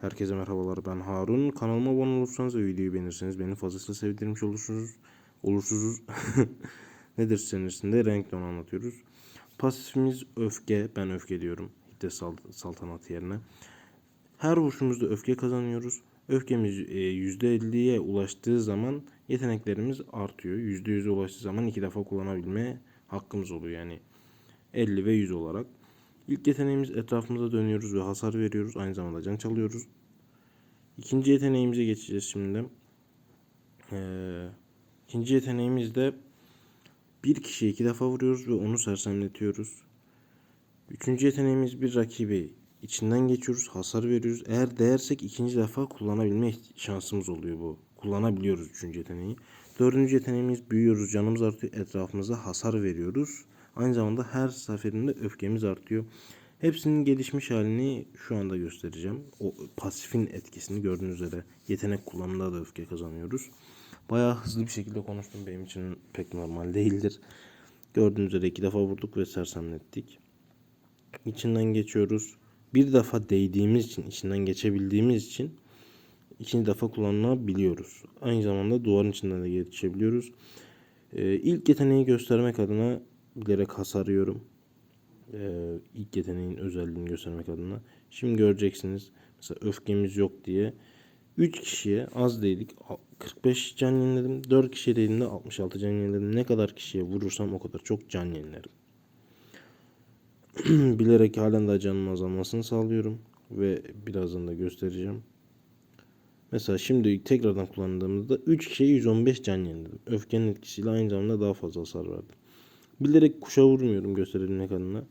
Herkese merhabalar ben Harun. Kanalıma abone olursanız ve videoyu beğenirseniz beni fazlasıyla sevdirmiş olursunuz. Olursunuz. Nedir senesinde renk tonu anlatıyoruz. Pasifimiz öfke. Ben öfke diyorum. Hiddet salt- saltanatı yerine. Her vuruşumuzda öfke kazanıyoruz. Öfkemiz e, %50'ye ulaştığı zaman yeteneklerimiz artıyor. %100'e ulaştığı zaman iki defa kullanabilme hakkımız oluyor. Yani 50 ve 100 olarak. İlk yeteneğimiz etrafımıza dönüyoruz ve hasar veriyoruz. Aynı zamanda can çalıyoruz. İkinci yeteneğimize geçeceğiz şimdi. Ee, ikinci yeteneğimiz de bir kişiye iki defa vuruyoruz ve onu sersemletiyoruz. Üçüncü yeteneğimiz bir rakibi içinden geçiyoruz, hasar veriyoruz. Eğer değersek ikinci defa kullanabilme şansımız oluyor bu. Kullanabiliyoruz üçüncü yeteneği. Dördüncü yeteneğimiz büyüyoruz, canımız artıyor, etrafımıza hasar veriyoruz. Aynı zamanda her seferinde öfkemiz artıyor. Hepsinin gelişmiş halini şu anda göstereceğim. O pasifin etkisini gördüğünüz üzere yetenek kullanımında da öfke kazanıyoruz. Bayağı hızlı bir şekilde konuştum. Benim için pek normal değildir. Gördüğünüz üzere iki defa vurduk ve sersemlettik. İçinden geçiyoruz. Bir defa değdiğimiz için, içinden geçebildiğimiz için ikinci defa kullanılabiliyoruz. Aynı zamanda duvarın içinden de geçebiliyoruz. Ee, ilk yeteneği göstermek adına bilerek hasarıyorum. Ee, ilk yeteneğin özelliğini göstermek adına. Şimdi göreceksiniz. Mesela öfkemiz yok diye 3 kişiye az değdik. 45 can yeniledim. 4 kişiye değdiğimde 66 can yeniledim. Ne kadar kişiye vurursam o kadar çok can yenilerim. Bilerek halen daha canımın azalmasını sağlıyorum. Ve birazdan da göstereceğim. Mesela şimdi tekrardan kullandığımızda 3 kişiye 115 can yeniledim. Öfkenin etkisiyle aynı zamanda daha fazla hasar verdim. Bilerek kuşa vurmuyorum gösterebilmek adına.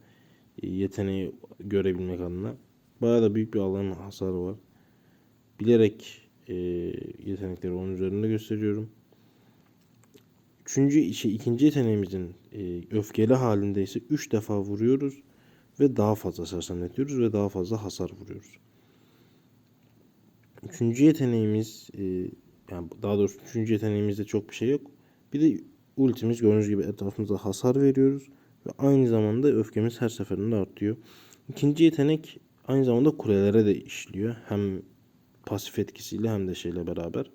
E, Yeteneği görebilmek adına. Bayağı da büyük bir alan hasarı var. Bilerek e, yetenekleri onun üzerinde gösteriyorum. Üçüncü, şey, ikinci yeteneğimizin e, öfkeli halinde ise 3 defa vuruyoruz ve daha fazla sersemletiyoruz ve daha fazla hasar vuruyoruz. Üçüncü yeteneğimiz e, yani daha doğrusu üçüncü yeteneğimizde çok bir şey yok. Bir de ultimiz gördüğünüz gibi etrafımıza hasar veriyoruz ve aynı zamanda öfkemiz her seferinde artıyor. İkinci yetenek aynı zamanda kulelere de işliyor. Hem pasif etkisiyle hem de şeyle beraber.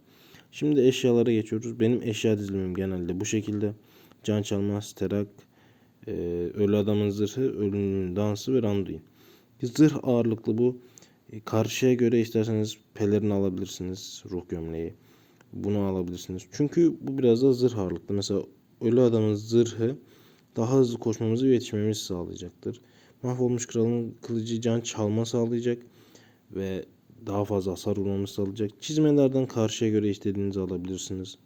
Şimdi eşyalara geçiyoruz. Benim eşya dizilimim genelde bu şekilde. Can çalma, sterak, e, ölü adamın zırhı, ölünün dansı ve randuin. Zırh ağırlıklı bu. E, karşıya göre isterseniz pelerini alabilirsiniz. Ruh gömleği. Bunu alabilirsiniz. Çünkü bu biraz da zırh ağırlıklı. Mesela ölü adamın zırhı daha hızlı koşmamızı ve yetişmemizi sağlayacaktır. Mahvolmuş kralın kılıcı can çalma sağlayacak ve daha fazla hasar vurmamızı sağlayacak. Çizmelerden karşıya göre istediğinizi alabilirsiniz.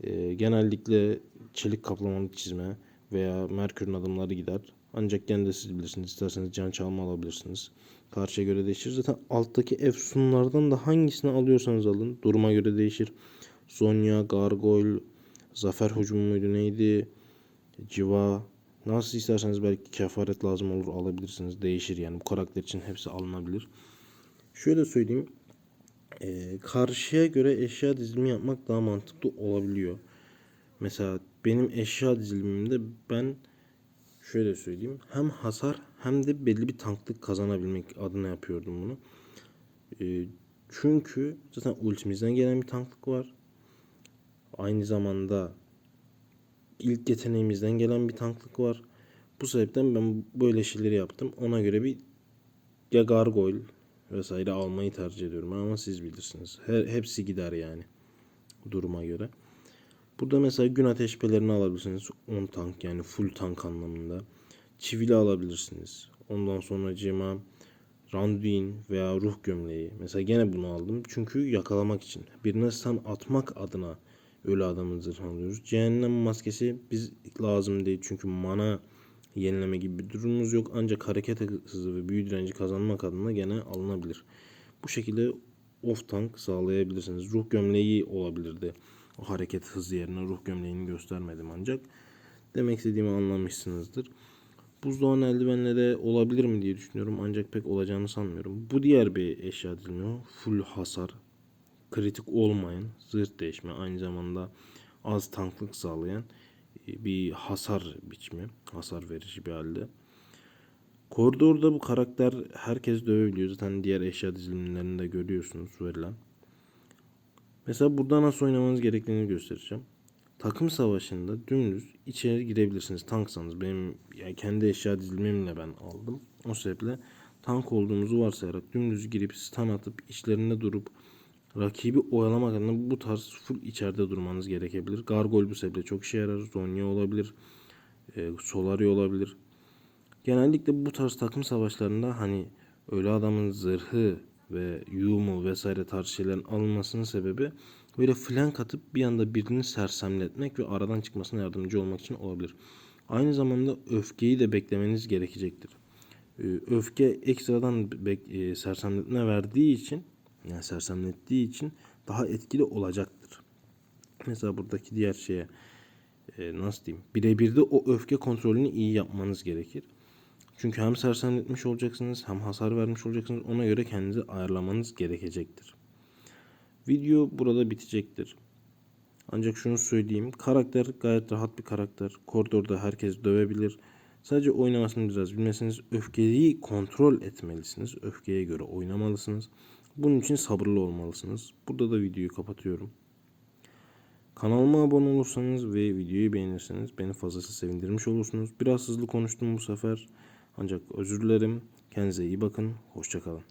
Ee, genellikle çelik kaplamalı çizme veya Merkür'ün adımları gider. Ancak gene siz bilirsiniz. İsterseniz can çalma alabilirsiniz. Karşıya göre değişir. Zaten alttaki efsunlardan da hangisini alıyorsanız alın. Duruma göre değişir. Zonya, Gargoyle, Zafer Hücumu muydu neydi? Civa. Nasıl isterseniz belki kefaret lazım olur alabilirsiniz. Değişir yani. Bu karakter için hepsi alınabilir. Şöyle söyleyeyim. Ee, karşıya göre eşya dizilimi yapmak daha mantıklı olabiliyor. Mesela benim eşya dizilimimde ben şöyle söyleyeyim. Hem hasar hem de belli bir tanklık kazanabilmek adına yapıyordum bunu. Ee, çünkü zaten ultimizden gelen bir tanklık var. Aynı zamanda ilk yeteneğimizden gelen bir tanklık var. Bu sebepten ben böyle şeyleri yaptım. Ona göre bir ya gargoyle vesaire almayı tercih ediyorum ama siz bilirsiniz. Her, hepsi gider yani duruma göre. Burada mesela gün ateşpelerini alabilirsiniz. 10 tank yani full tank anlamında. Çivili alabilirsiniz. Ondan sonra cima Randuin veya ruh gömleği. Mesela gene bunu aldım. Çünkü yakalamak için. Birine stun atmak adına ölü adamın zırhını alıyoruz. Cehennem maskesi biz lazım değil. Çünkü mana yenileme gibi bir durumumuz yok. Ancak hareket hızı ve büyü direnci kazanmak adına gene alınabilir. Bu şekilde off tank sağlayabilirsiniz. Ruh gömleği olabilirdi. O hareket hızı yerine ruh gömleğini göstermedim ancak. Demek istediğimi anlamışsınızdır. Buzdağın eldivenle olabilir mi diye düşünüyorum ancak pek olacağını sanmıyorum. Bu diğer bir eşya dilimi. Full hasar. Kritik olmayan zırh değişme aynı zamanda az tanklık sağlayan bir hasar biçimi. Hasar verici bir halde. Koridorda bu karakter herkes dövebiliyor. Zaten diğer eşya dizilimlerinde görüyorsunuz verilen. Mesela burada nasıl oynamanız gerektiğini göstereceğim. Takım savaşında dümdüz içeri girebilirsiniz. Tanksanız benim yani kendi eşya dizilimimle ben aldım. O sebeple tank olduğumuzu varsayarak dümdüz girip stun atıp içlerinde durup rakibi oyalamak adına bu tarz full içeride durmanız gerekebilir. Gargoyle bu sebeple çok işe yarar. Zonya olabilir. E, Solari olabilir. Genellikle bu tarz takım savaşlarında hani öyle adamın zırhı ve yumu vesaire tarz şeylerin alınmasının sebebi böyle flank atıp bir anda birini sersemletmek ve aradan çıkmasına yardımcı olmak için olabilir. Aynı zamanda öfkeyi de beklemeniz gerekecektir. Ee, Öfke ekstradan e, sersemletme verdiği için yani sersemlettiği için daha etkili olacaktır. Mesela buradaki diğer şeye e, nasıl diyeyim birebir de o öfke kontrolünü iyi yapmanız gerekir. Çünkü hem sersemletmiş olacaksınız hem hasar vermiş olacaksınız. Ona göre kendinizi ayarlamanız gerekecektir. Video burada bitecektir. Ancak şunu söyleyeyim. Karakter gayet rahat bir karakter. Koridorda herkes dövebilir. Sadece oynamasını biraz bilmesiniz. Öfkeyi kontrol etmelisiniz. Öfkeye göre oynamalısınız. Bunun için sabırlı olmalısınız. Burada da videoyu kapatıyorum. Kanalıma abone olursanız ve videoyu beğenirseniz beni fazlası sevindirmiş olursunuz. Biraz hızlı konuştum bu sefer. Ancak özür dilerim. Kendinize iyi bakın. Hoşçakalın.